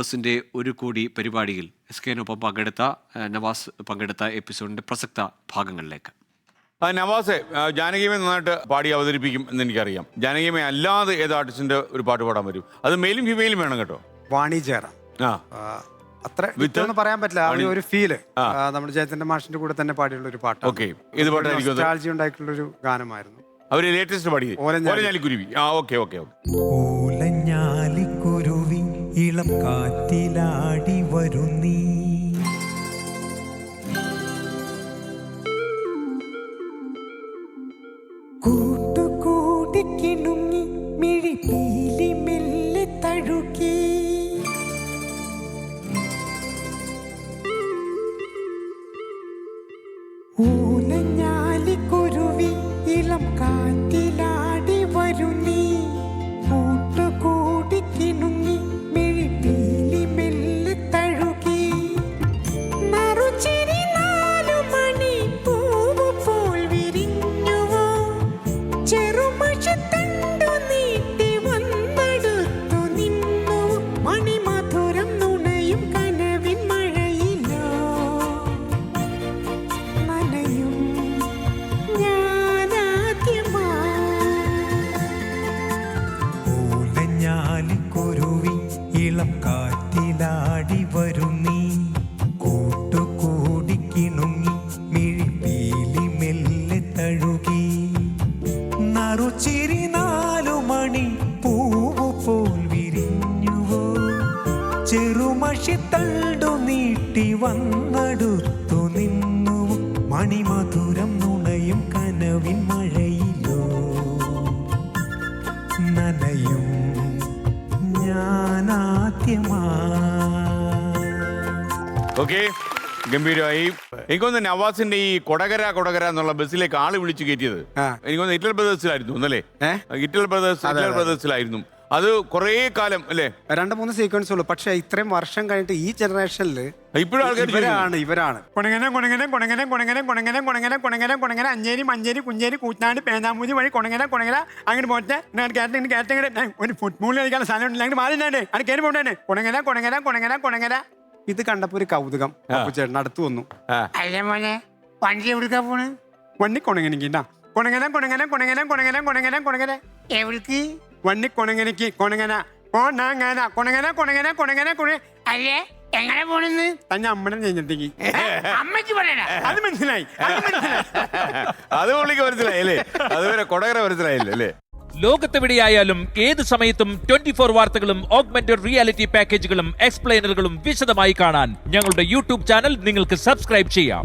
ലവേഴ്സിന്റെ ഒരു കൂടി പരിപാടിയിൽ എസ് കെനൊപ്പം പങ്കെടുത്ത നവാസ് പങ്കെടുത്ത എപ്പിസോഡിന്റെ പ്രസക്ത ഭാഗങ്ങളിലേക്ക്. നവാസെ ജാനകീമെ ജാനകിയമ്മ നന്നായിട്ട് പാടി അവതരിപ്പിക്കും എന്ന് എനിക്കറിയാം. ജാനകിയമ്മ അല്ലാതെ ഏത് ആർട്ടിസ്റ്റിന്റെ ഒരു പാട്ട് പാടാൻ വരും അത് മെയിലും ഫീമെയിലും വേണം കേട്ടോ. വാണി ജയറാം ആ അത്ര വിത്തൊന്നും പറയാൻ പറ്റില്ല. ആ ഒരു- ഫീൽ. നമ്മുടെ ജയത്തിന്റെ മാഷിന്റെ കൂടെ തന്നെ പാടിയുള്ള ഒരു പാട്ട് ഓക്കെ ഏത് പാട്ടായിരിക്കും ഉണ്ടായിട്ടുള്ള ഒരു ഗാനമായിരുന്നു. അവർ ലേറ്റസ്റ്റ് പാടിയത്? ഓലഞ്ഞാലി. ഓലഞ്ഞാലിക്കുരുവി. ആ ഓക്കെ ഓക്കെ ഓക്കെ ഇളം കാറ്റിലാടി വരുന്നീ കൂട്ടുകൂടി കിണുങ്ങി മിഴിപ്പീലി മെല്ലെ തഴുകി. ഊലഞ്ഞാലിക്കുരുവി ഇളം കാറ്റിലാടി വരുന്നീ കൂട്ടുകൂടി കിണുങ്ങി മെല്ലെ തഴുകി. നറുചിരി നാലു മണി പൂവു പോൽ വിരിഞ്ഞുവോ. ചെറുമഷി തണ്ടു നീട്ടി വന്നടുത്തു നിന്നു മണിമധുരം നുണയും കനവിൻ മഴയിലോ. നനയും ഞാനാദ്യമാ ഓക്കെ ഗംഭീരമായി എനിക്കൊന്ന് നവാസിന്റെ ഈ കൊടകര കൊടകര എന്നുള്ള ബസ്സിലേക്ക് ആൾ വിളിച്ചു കയറ്റിയത്. എനിക്കൊന്ന് ഇറ്റൽ ബ്രദേഴ്സിലായിരുന്നു ഒന്നല്ലേ? ഇറ്റൽ ബ്രദേഴ്സ് ഇറ്റൽ. ബ്രദേഴ്സിലായിരുന്നു അത് കുറേ കാലം അല്ലേ രണ്ട് മൂന്ന് സീക്വൻസ് ഉള്ളൂ പക്ഷേ ഇത്രയും വർഷം കഴിഞ്ഞിട്ട് ഈ ജനറേഷനിൽ ഇപ്പോഴും ഇവരാണ് ഇവരാണ് കുണങ്ങനം കുണങ്ങനം കുണങ്ങനം കുണങ്ങനം കുണങ്ങനം കുണങ്ങനം കുണങ്ങനം കുണങ്ങന അഞ്ചേരി മഞ്ചേരി കുഞ്ചേരി കൂറ്റനാട് പേനാമൂതി വഴി കുണങ്ങന കുണങ്ങന അങ്ങോട്ട് പോട്ടെ കയറ്റം കയറ്റം ഇങ്ങനെ ഒരു ഫുട്ബോൾ കളിക്കാൻ സാധനം ഉണ്ടല്ലേ അങ്ങോട്ട് മാറിണ്ടാണ്ട് അങ്ങനെ കയറി പോകണ്ടേ കുണങ്ങന കുണങ്ങന കുണങ്ങന കുണങ്ങന ഇത് കണ്ടപ്പോ ഒരു കൗതുകം ചേട്ടൻ അടുത്തു വന്നു മോനെ വണ്ടി എവിടുക്കാ പോണ് വണ്ടി കുണങ്ങനിക്കിണ്ട കുണങ്ങന കുണങ്ങന കുണങ്ങന കുണങ്ങന കുണങ്ങന എവിടേക്ക് വണ്ടി കൊണങ്ങനക്ക് കൊണങ്ങന കൊണങ്ങന കൊണങ്ങന കൊണങ്ങന കൊണങ്ങന കൊണ അല്ലേ? എങ്ങനെ പോണെന്ന്? തന്നെ അമ്മടെ നെഞ്ഞത്തേക്ക് അമ്മയ്ക്ക് പറയണ അത് മനസ്സിലായി അത് മനസ്സിലായി. അത് പുള്ളിക്ക് മനസ്സിലായി അല്ലേ? അതുവരെ കൊടകര മനസ്സിലായില്ല അല്ലേ? ലോകത്തെവിടെയായാലും ഏത് സമയത്തും ട്വന്റി ഫോർ വാർത്തകളും ഓഗ്മെന്റഡ് റിയാലിറ്റി പാക്കേജുകളും എക്സ്പ്ലെയിനറുകളും വിശദമായി കാണാൻ ഞങ്ങളുടെ യൂട്യൂബ് ചാനൽ നിങ്ങൾക്ക് സബ്സ്ക്രൈബ് ചെയ്യാം.